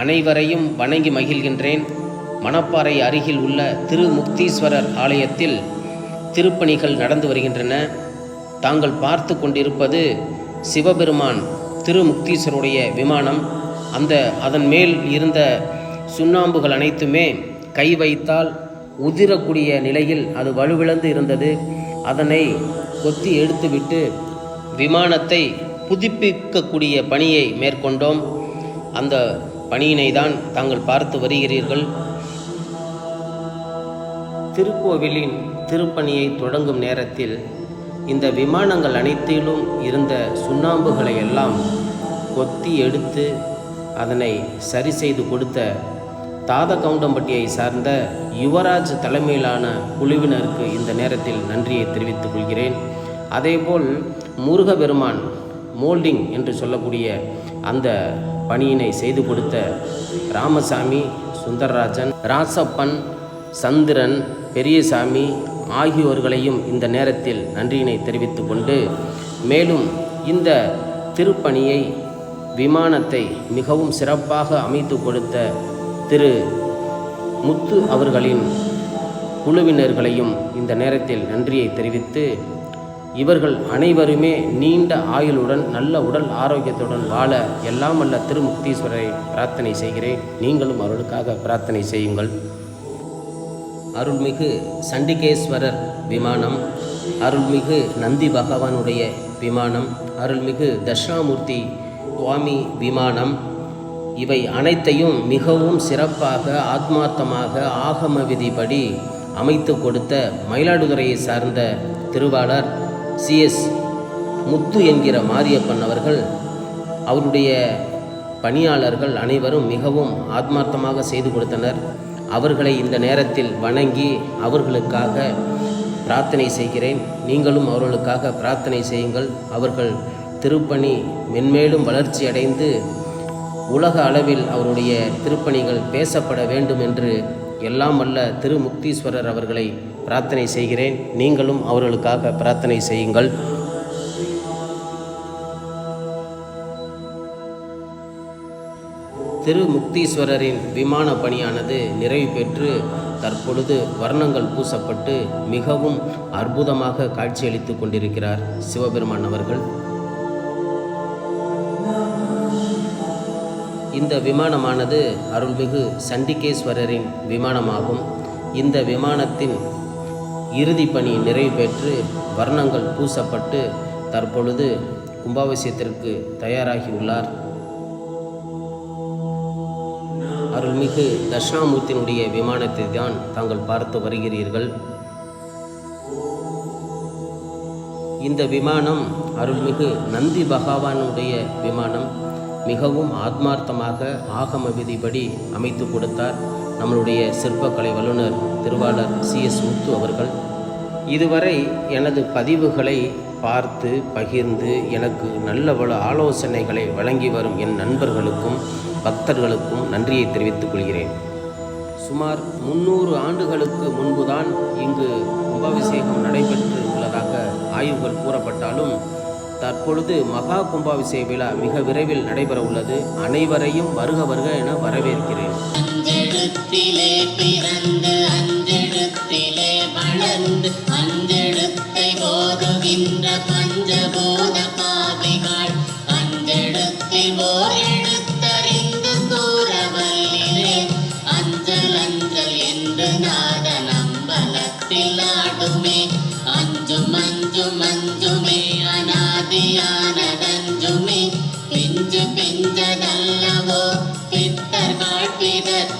அனைவரையும் வணங்கி மகிழ்கின்றேன். மணப்பாறை அருகில் உள்ள திருமுக்தீஸ்வரர் ஆலயத்தில் திருப்பணிகள் நடந்து வருகின்றன. தாங்கள் பார்த்து கொண்டிருப்பது சிவபெருமான் திருமுக்தீஸ்வருடைய விமானம். அந்த அதன் மேல் இருந்த சுண்ணாம்புகள் அனைத்துமே கை வைத்தால் உதிரக்கூடிய நிலையில் அது வலுவிழந்து இருந்தது. அதனை கொத்தி எடுத்துவிட்டு விமானத்தை புதுப்பிக்கக்கூடிய பணியை மேற்கொண்டோம். அந்த பணியினை தான் தாங்கள் பார்த்து வருகிறீர்கள். திருக்கோவிலின் திருப்பணியை தொடங்கும் நேரத்தில் இந்த விமானங்கள் அனைத்திலும் இருந்த சுண்ணாம்புகளை எல்லாம் கொத்தி எடுத்து அதனை சரி செய்து கொடுத்த தாத கவுண்டம்பட்டியை சார்ந்த யுவராஜ் தலைமையிலான குழுவினருக்கு இந்த நேரத்தில் நன்றியை தெரிவித்துக் கொள்கிறேன். அதேபோல் முருகபெருமான் மோல்டிங் என்று சொல்லக்கூடிய அந்த பணியினை செய்து கொடுத்த ராமசாமி சுந்தரராஜன் ராசப்பன் சந்திரன் பெரியசாமி ஆகியோர்களையும் இந்த நேரத்தில் நன்றியினை தெரிவித்து கொண்டு மேலும் இந்த திருப்பணியை விமானத்தை மிகவும் சிறப்பாக அமைத்து கொடுத்த திரு. முத்து அவர்களின் குழுவினர்களையும் இந்த நேரத்தில் நன்றியை தெரிவித்து இவர்கள் அனைவருமே நீண்ட ஆயுளுடன் நல்ல உடல் ஆரோக்கியத்துடன் வாழ எல்லாம் வல்ல திருமுக்தீஸ்வரரை பிரார்த்தனை செய்கிறேன். நீங்களும் அவர்களுக்காக பிரார்த்தனை செய்யுங்கள். அருள்மிகு சண்டிகேஸ்வரர் விமானம் அருள்மிகு நந்தி பகவானுடைய விமானம் அருள்மிகு தட்சிணாமூர்த்தி சுவாமி விமானம் இவை அனைத்தையும் மிகவும் சிறப்பாக ஆத்மார்த்தமாக ஆகம விதிப்படி அமைத்து கொடுத்த மயிலாடுதுறையை சார்ந்த திருவாளர் சிஎஸ் முத்து என்கிற மாரியப்பன் அவர்கள் அவருடைய பணியாளர்கள் அனைவரும் மிகவும் ஆத்மார்த்தமாக செய்து கொடுத்தனர். அவர்களை இந்த நேரத்தில் வணங்கி அவர்களுக்காக பிரார்த்தனை செய்கிறேன். நீங்களும் அவர்களுக்காக பிரார்த்தனை செய்யுங்கள். அவர்கள் திருப்பணி மென்மேலும் வளர்ச்சி அடைந்து உலக அளவில் அவருடைய திருப்பணிகள் பேசப்பட வேண்டும் என்று எல்லாம் வல்ல திருமுக்தீஸ்வரர் அவர்களை பிரார்த்தனை செய்கிறேன். நீங்களும் அவர்களுக்காக பிரார்த்தனை செய்யுங்கள். திருமுக்தீஸ்வரரின் விமான பணியானது நிறைவு பெற்று தற்பொழுது வர்ணங்கள் பூசப்பட்டு மிகவும் அற்புதமாக காட்சியளித்து கொண்டிருக்கிறார் சிவபெருமான் அவர்கள். இந்த விமானமானது அருள்மிகு சண்டிகேஸ்வரரின் விமானமாகும். இந்த விமானத்தின் இறுதி பணி நிறைவு பெற்று வர்ணங்கள் பூசப்பட்டு தற்பொழுது கும்பாபிஷேகத்திற்கு தயாராகியுள்ளார் அருள்மிகு தட்சிணாமூர்த்தியினுடைய விமானத்தை தான் தாங்கள் பார்த்து வருகிறீர்கள். இந்த விமானம் அருள்மிகு நந்தி பகவானுடைய விமானம். மிகவும் ஆத்மார்த்தமாக ஆகம விதிப்படி அமைத்து கொடுத்தார் நம்மளுடைய சிற்பக்கலை வல்லுநர் திருவாளர் சி எஸ் முத்து அவர்கள். இதுவரை எனது பதிவுகளை பார்த்து பகிர்ந்து எனக்கு நல்ல பல ஆலோசனைகளை வழங்கி வரும் என் நண்பர்களுக்கும் பக்தர்களுக்கும் நன்றியை தெரிவித்துக் கொள்கிறேன். சுமார் முன்னூறு ஆண்டுகளுக்கு முன்புதான் இங்கு கும்பாபிஷேகம் நடைபெற்று உள்ளதாக ஆய்வுகள் கூறப்பட்டாலும் தற்பொழுது மகா கும்பாபிஷேக விழா மிக விரைவில் நடைபெற உள்ளது அனைவரையும் வருக வருக என வரவேற்கிறேன். அஞ்செழுத்திலே பிறந்து அஞ்செழுத்திலே வளர்ந்து பஞ்சபூத பாவிகள் அஞ்செழுத்தில் ஓர் எழுத்தறிந்து அஞ்சல் அஞ்சல் என்று நாத நம்பலத்தில் ஆடுமே. அஞ்சும் அஞ்சும் பிஞ்சு பிஞ்சதல்லவோ பித்தர் காட்டினர்